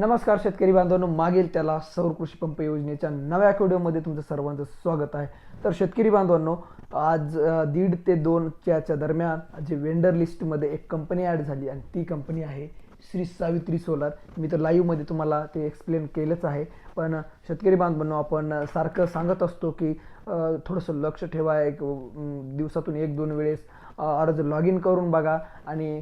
नमस्कार शेतकरी बांधवांनो मागील त्याला सौर कृषी पंप योजनेच्या नव्या व्हिडिओमध्ये तुमचं सर्वांचं स्वागत आहे. तर शेतकरी बांधवांनो आज दीड ते दोनच्या दरम्यान जे वेंडर लिस्टमध्ये एक कंपनी ॲड झाली आणि ती कंपनी आहे श्री सावित्री सोलार. मी तर लाईव्हमध्ये तुम्हाला ते एक्सप्लेन केलंच आहे. पण शेतकरी बांधवांनो आपण सारखं सांगत असतो की थोडंसं लक्ष ठेवा. एक दिवसातून एक दोन वेळेस अर्ज लॉग इन करून बघा. आणि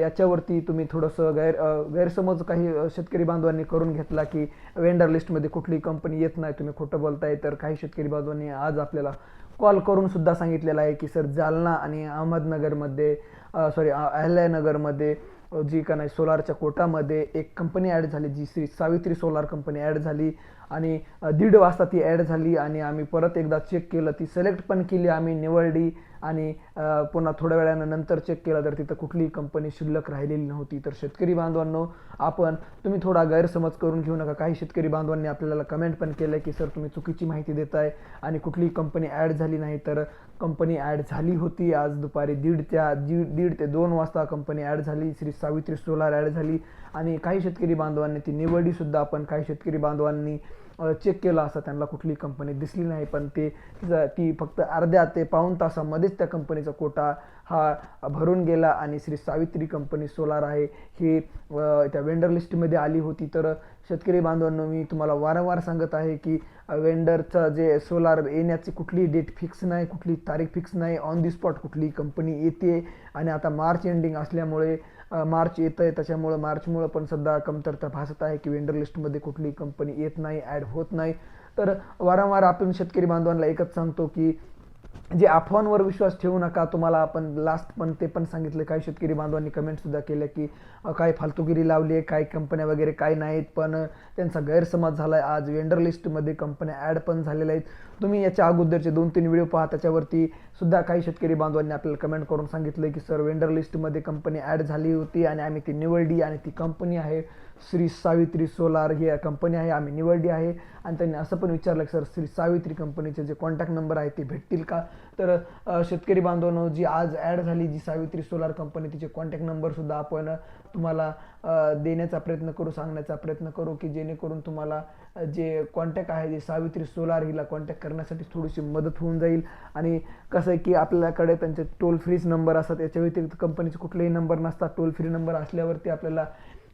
याच्यावरती तुम्ही थोडंसं गैर गैरसमज काही शेतकरी बांधवांनी करून घेतला की वेंडर लिस्टमध्ये कुठली कंपनी येत नाही. तुम्ही खोटं बोलताय तर काही शेतकरी बांधवांनी आज आपल्याला कॉल करून सुद्धा सांगितलेलं आहे की सर जालना आणि अहमदनगरमध्ये सॉरी अहिल्यानगरमध्ये जी का नाही सोलारच्या कोटामध्ये एक कंपनी ॲड झाली जी Shri Savitri solar company add झाली आणि दीड वाजता ती ॲड झाली आणि आम्ही परत एकदा चेक केलं ती सिलेक्ट पण केली आम्ही निवडली. आणि पुन्हा थोड्या वेळानं नंतर चेक केलं तर तिथं कुठलीही कंपनी शिल्लक राहिलेली नव्हती. तर शेतकरी बांधवांनो आपण तुम्ही थोडा गैरसमज करून घेऊ नका. काही शेतकरी बांधवांनी आपल्याला कमेंट पण केलं की सर तुम्ही चुकीची माहिती देताय आणि कुठलीही कंपनी ॲड झाली नाही. तर कंपनी ॲड झाली होती आज दुपारी दीड त्या दीड दीड ते दोन वाजता कंपनी ॲड झाली. श्री सावित्री सोलार ॲड झाली. आणि काही शेतकरी बांधवांनी ती निवडीसुद्धा आपण काही शेतकरी बांधवांनी चेक केला असा त्यांना कुठली कंपनी दिसली नाही पण ते ती फक्त अर्ध्या ते पाऊण तासामध्येच त्या कंपनीचा कोटा हा भरून गेला आणि श्री सावित्री कंपनी सोलार आहे. ही त्या वेंडर लिस्टमध्ये आली होती. तर शेतकरी बांधवांनो मी तुम्हाला वारंवार सांगत आहे की वेंडरचं जे सोलार येण्याची कुठली डेट फिक्स नाही कुठली तारीख फिक्स नाही. ऑन दी स्पॉट कुठली कंपनी येते. आणि आता मार्च एंडिंग असल्यामुळे मार्च येतं आहे त्याच्यामुळं मार्चमुळं पण सध्या कमतरता भासत आहे की वेंडर लिस्टमध्ये कुठली कंपनी येत नाही ॲड होत नाही. तर वारंवार आपण शेतकरी बांधवांना एकच सांगतो की जे अफवांवर विश्वास ठेवू नका तुम्हाला आपण लास्ट पण ते पण सांगितलं. काही शेतकरी बांधवांनी कमेंटसुद्धा केलं केल्या की काय फालतुगिरी लावली आहे काय कंपन्या वगैरे काय नाहीत पण त्यांचा गैरसमज झाला आहे आज वेंडर लिस्टमध्ये कंपन्या ॲड पण झालेल्या आहेत. तुम्ही याच्या अगोदरचे दोन तीन व्हिडिओ पहा. त्याच्यावरती सुद्धा काही शेतकरी बांधवांनी आपल्याला कमेंट करून सांगितलं की सर वेंडर लिस्टमध्ये कंपनी ॲड झाली होती आणि आम्ही ती निवडली आणि ती कंपनी आहे. श्री सावित्री सोलार ही कंपनी आहे आम्ही निवडली आहे. आणि त्यांनी असं पण विचारलं की सर श्री सावित्री कंपनीचे जे कॉन्टॅक्ट नंबर आहे ते भेटतील का? तर शेतकरी बांधवांनो जी आज ॲड झाली जी सावित्री सोलार कंपनी तिचे कॉन्टॅक्ट नंबरसुद्धा आपण तुम्हाला देण्याचा प्रयत्न करू सांगण्याचा प्रयत्न करू की जेणेकरून तुम्हाला जे कॉन्टॅक्ट आहे जे सावित्री सोलार हिला कॉन्टॅक्ट करण्यासाठी थोडीशी मदत होऊन जाईल. आणि कसं आहे की आपल्याकडे त्यांचे टोल फ्रीज नंबर असतात याच्या व्यतिरिक्त कंपनीचे कुठलेही नंबर नसतात. टोल फ्री नंबर असल्यावरती आपल्याला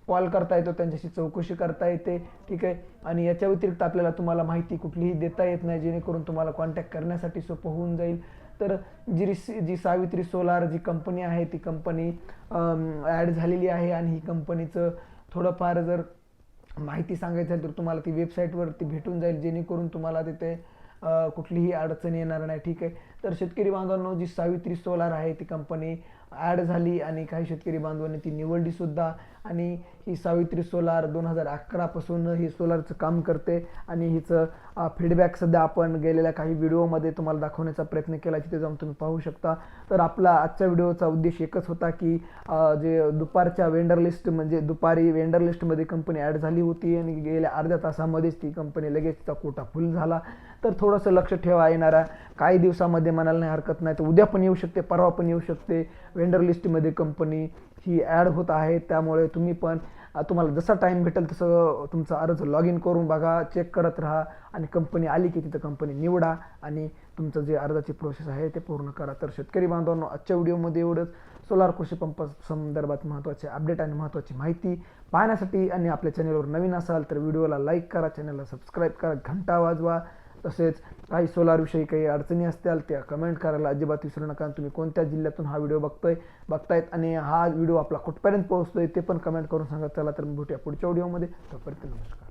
कॉल करता येतो त्यांच्याशी चौकशी करता येते ठीक आहे? आणि याच्या व्यतिरिक्त आपल्याला तुम्हाला माहिती कुठलीही देता येत नाही जेणेकरून तुम्हाला कॉन्टॅक्ट करण्यासाठी सोपं होऊन जाईल. तर जी रिस- जी सावित्री सोलार जी कंपनी आहे ती कंपनी ॲड झालेली आहे आणि ही कंपनीचं थोडंफार जर माहिती सांगायची आहे तर तुम्हाला ती वेबसाईटवरती भेटून जाईल जेणेकरून तुम्हाला तिथे कुठलीही अडचण येणार नाही ठीक आहे. तर शेतकरी बांधवांनो जी सावित्री सोलार आहे ती कंपनी ॲड झाली आणि काही शेतकरी बांधवांनी ती निवडलीसुद्धा आणि ही सावित्री सोलार दोन हजार अकरापासून ही सोलारचं काम करते. आणि हिचं फीडबॅक सध्या आपण गेलेल्या काही व्हिडिओमध्ये तुम्हाला दाखवण्याचा प्रयत्न केला तिथे जाऊन तुम्ही पाहू शकता. तर आपला आजच्या व्हिडिओचा उद्देश एकच होता की जे दुपारच्या वेंडर लिस्ट म्हणजे दुपारी वेंडर लिस्टमध्ये कंपनी ॲड झाली होती आणि गेल्या अर्ध्या तासामध्येच ती कंपनी लगेच तिचा कोटा फुल झाला. तर थोडंसं लक्ष ठेवा येणारा काही दिवसामध्ये म्हणायला नाही हरकत नाही तर उद्या पण येऊ शकते परवा पण येऊ शकते. वेंडर लिस्टमध्ये कंपनी ही ॲड होत आहे त्यामुळे तुम्ही पण तुम्हाला जसा टाईम भेटेल तसं तुमचा अर्ज लॉग इन करून बघा चेक करत राहा आणि कंपनी आली की तिथं कंपनी निवडा आणि तुमचं जे अर्जाची प्रोसेस आहे ते पूर्ण करा. तर शेतकरी बांधवांनो आजच्या व्हिडिओमध्ये एवढंच. सोलार कृषी पंप संदर्भात महत्त्वाचे अपडेट आणि महत्त्वाची माहिती पाहण्यासाठी आणि आपल्या चॅनलवर नवीन असाल तर व्हिडिओला लाईक करा चॅनलला सबस्क्राईब करा घंटा वाजवा. तसेच काही सोलारविषयी काही अडचणी असतील त्या कमेंट करायला अजिबात विसरू नका. तुम्ही कोणत्या जिल्ह्यातून हा व्हिडिओ बघतोय बघतायत आणि हा व्हिडिओ आपला कुठपर्यंत पोहोचतोय ते पण कमेंट करून सांगा. चला तर भेटूया पुढच्या व्हिडिओमध्ये तोपर्यंत नमस्कार.